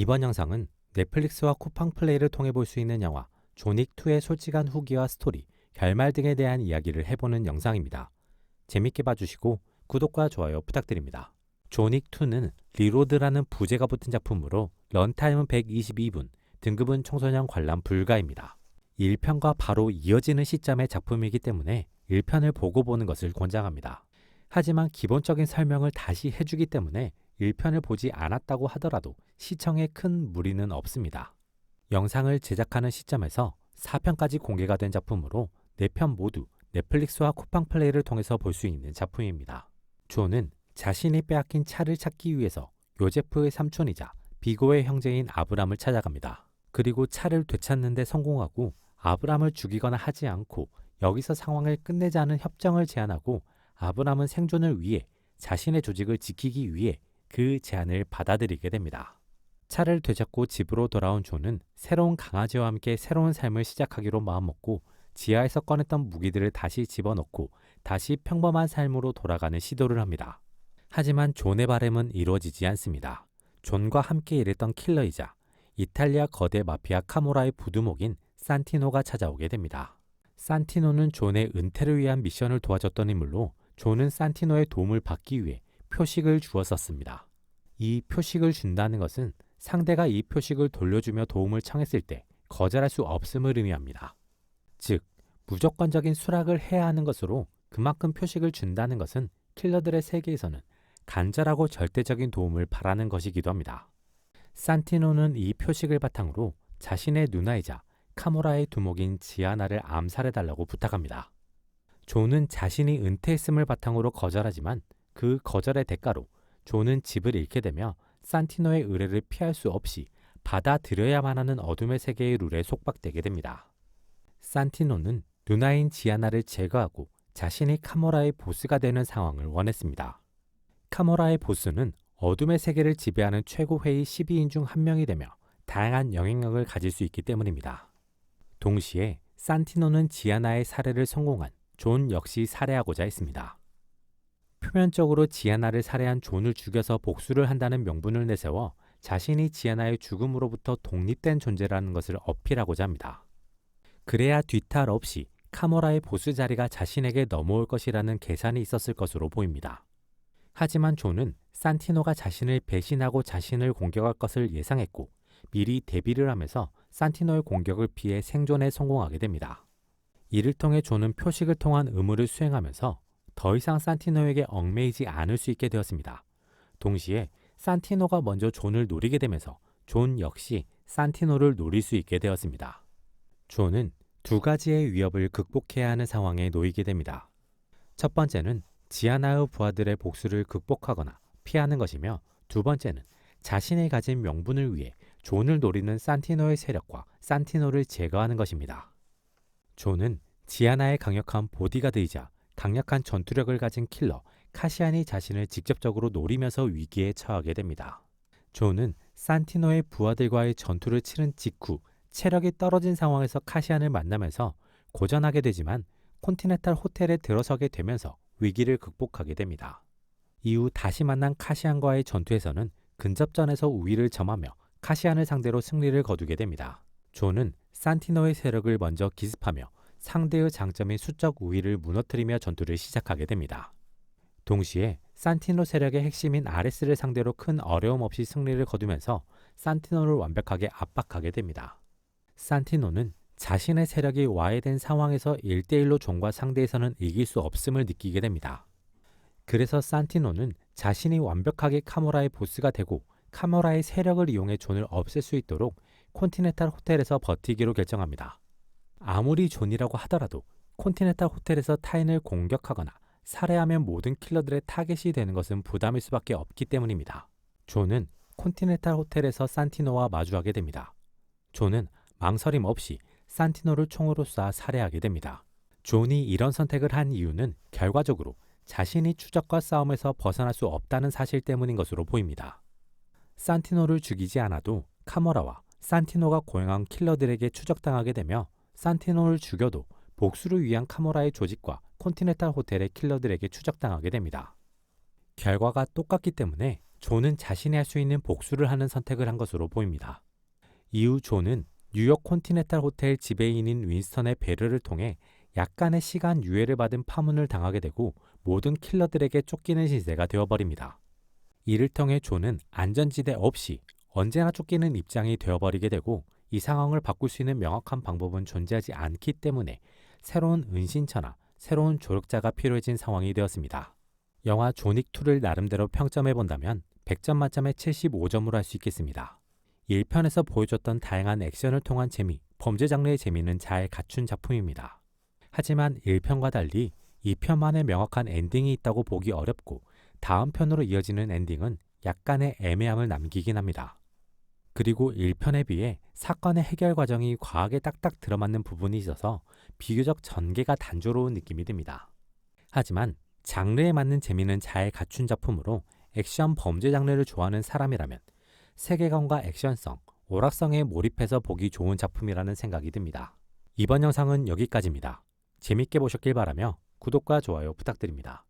이번 영상은 넷플릭스와 쿠팡 플레이를 통해 볼 수 있는 영화 존윅2의 솔직한 후기와 스토리, 결말 등에 대한 이야기를 해보는 영상입니다. 재밌게 봐주시고 구독과 좋아요 부탁드립니다. 존윅2는 리로드라는 부제가 붙은 작품으로 런타임은 122분, 등급은 청소년 관람 불가입니다. 1편과 바로 이어지는 시점의 작품이기 때문에 1편을 보고 보는 것을 권장합니다. 하지만 기본적인 설명을 다시 해주기 때문에 1편을 보지 않았다고 하더라도 시청에 큰 무리는 없습니다. 영상을 제작하는 시점에서 4편까지 공개가 된 작품으로 4편 모두 넷플릭스와 쿠팡 플레이를 통해서 볼 수 있는 작품입니다. 존은 자신이 빼앗긴 차를 찾기 위해서 요제프의 삼촌이자 비고의 형제인 아브람을 찾아갑니다. 그리고 차를 되찾는 데 성공하고 아브람을 죽이거나 하지 않고 여기서 상황을 끝내자는 협정을 제안하고 아브람은 생존을 위해 자신의 조직을 지키기 위해 그 제안을 받아들이게 됩니다. 차를 되찾고 집으로 돌아온 존은 새로운 강아지와 함께 새로운 삶을 시작하기로 마음먹고 지하에서 꺼냈던 무기들을 다시 집어넣고 다시 평범한 삶으로 돌아가는 시도를 합니다. 하지만 존의 바램은 이루어지지 않습니다. 존과 함께 일했던 킬러이자 이탈리아 거대 마피아 카모라의 부두목인 산티노가 찾아오게 됩니다. 산티노는 존의 은퇴를 위한 미션을 도와줬던 인물로 존은 산티노의 도움을 받기 위해 표식을 주었었습니다. 이 표식을 준다는 것은 상대가 이 표식을 돌려주며 도움을 청했을 때 거절할 수 없음을 의미합니다. 즉, 무조건적인 수락을 해야 하는 것으로 그만큼 표식을 준다는 것은 킬러들의 세계에서는 간절하고 절대적인 도움을 바라는 것이기도 합니다. 산티노는 이 표식을 바탕으로 자신의 누나이자 카모라의 두목인 지아나를 암살해달라고 부탁합니다. 존은 자신이 은퇴했음을 바탕으로 거절하지만 그 거절의 대가로 존은 집을 잃게 되며 산티노의 의뢰를 피할 수 없이 받아들여야만 하는 어둠의 세계의 룰에 속박되게 됩니다. 산티노는 누나인 지아나를 제거하고 자신이 카모라의 보스가 되는 상황을 원했습니다. 카모라의 보스는 어둠의 세계를 지배하는 최고 회의 12인 중 한 명이 되며 다양한 영향력을 가질 수 있기 때문입니다. 동시에 산티노는 지아나의 살해를 성공한 존 역시 살해하고자 했습니다. 표면적으로 지아나를 살해한 존을 죽여서 복수를 한다는 명분을 내세워 자신이 지아나의 죽음으로부터 독립된 존재라는 것을 어필하고자 합니다. 그래야 뒤탈 없이 카모라의 보스 자리가 자신에게 넘어올 것이라는 계산이 있었을 것으로 보입니다. 하지만 존은 산티노가 자신을 배신하고 자신을 공격할 것을 예상했고 미리 대비를 하면서 산티노의 공격을 피해 생존에 성공하게 됩니다. 이를 통해 존은 표식을 통한 의무를 수행하면서 더 이상 산티노에게 얽매이지 않을 수 있게 되었습니다. 동시에 산티노가 먼저 존을 노리게 되면서 존 역시 산티노를 노릴 수 있게 되었습니다. 존은 두 가지의 위협을 극복해야 하는 상황에 놓이게 됩니다. 첫 번째는 지아나의 부하들의 복수를 극복하거나 피하는 것이며 두 번째는 자신이 가진 명분을 위해 존을 노리는 산티노의 세력과 산티노를 제거하는 것입니다. 존은 지아나의 강력한 보디가드이자 강력한 전투력을 가진 킬러 카시안이 자신을 직접적으로 노리면서 위기에 처하게 됩니다. 존은 산티노의 부하들과의 전투를 치른 직후 체력이 떨어진 상황에서 카시안을 만나면서 고전하게 되지만 콘티네탈 호텔에 들어서게 되면서 위기를 극복하게 됩니다. 이후 다시 만난 카시안과의 전투에서는 근접전에서 우위를 점하며 카시안을 상대로 승리를 거두게 됩니다. 존은 산티노의 세력을 먼저 기습하며 상대의 장점인 수적 우위를 무너뜨리며 전투를 시작하게 됩니다. 동시에 산티노 세력의 핵심인 아레스를 상대로 큰 어려움 없이 승리를 거두면서 산티노를 완벽하게 압박하게 됩니다. 산티노는 자신의 세력이 와해된 상황에서 1대1로 존과 상대에서는 이길 수 없음을 느끼게 됩니다. 그래서 산티노는 자신이 완벽하게 카모라의 보스가 되고 카모라의 세력을 이용해 존을 없앨 수 있도록 콘티네탈 호텔에서 버티기로 결정합니다. 아무리 존이라고 하더라도 콘티네탈 호텔에서 타인을 공격하거나 살해하면 모든 킬러들의 타겟이 되는 것은 부담일 수밖에 없기 때문입니다. 존은 콘티네탈 호텔에서 산티노와 마주하게 됩니다. 존은 망설임 없이 산티노를 총으로 쏴 살해하게 됩니다. 존이 이런 선택을 한 이유는 결과적으로 자신이 추적과 싸움에서 벗어날 수 없다는 사실 때문인 것으로 보입니다. 산티노를 죽이지 않아도 카모라와 산티노가 고용한 킬러들에게 추적당하게 되며 산티노를 죽여도 복수를 위한 카모라의 조직과 콘티네탈 호텔의 킬러들에게 추적당하게 됩니다. 결과가 똑같기 때문에 존은 자신이 할 수 있는 복수를 하는 선택을 한 것으로 보입니다. 이후 존은 뉴욕 콘티넨탈 호텔 지배인인 윈스턴의 배려를 통해 약간의 시간 유예를 받은 파문을 당하게 되고 모든 킬러들에게 쫓기는 신세가 되어버립니다. 이를 통해 존은 안전지대 없이 언제나 쫓기는 입장이 되어버리게 되고 이 상황을 바꿀 수 있는 명확한 방법은 존재하지 않기 때문에 새로운 은신처나 새로운 조력자가 필요해진 상황이 되었습니다. 영화 조닉2를 나름대로 평점해 본다면 100점 만점에 75점으로 할 수 있겠습니다. 1편에서 보여줬던 다양한 액션을 통한 재미, 범죄 장르의 재미는 잘 갖춘 작품입니다. 하지만 1편과 달리 2편만의 명확한 엔딩이 있다고 보기 어렵고 다음 편으로 이어지는 엔딩은 약간의 애매함을 남기긴 합니다. 그리고 1편에 비해 사건의 해결 과정이 과하게 딱딱 들어맞는 부분이 있어서 비교적 전개가 단조로운 느낌이 듭니다. 하지만 장르에 맞는 재미는 잘 갖춘 작품으로 액션 범죄 장르를 좋아하는 사람이라면 세계관과 액션성, 오락성에 몰입해서 보기 좋은 작품이라는 생각이 듭니다. 이번 영상은 여기까지입니다. 재밌게 보셨길 바라며 구독과 좋아요 부탁드립니다.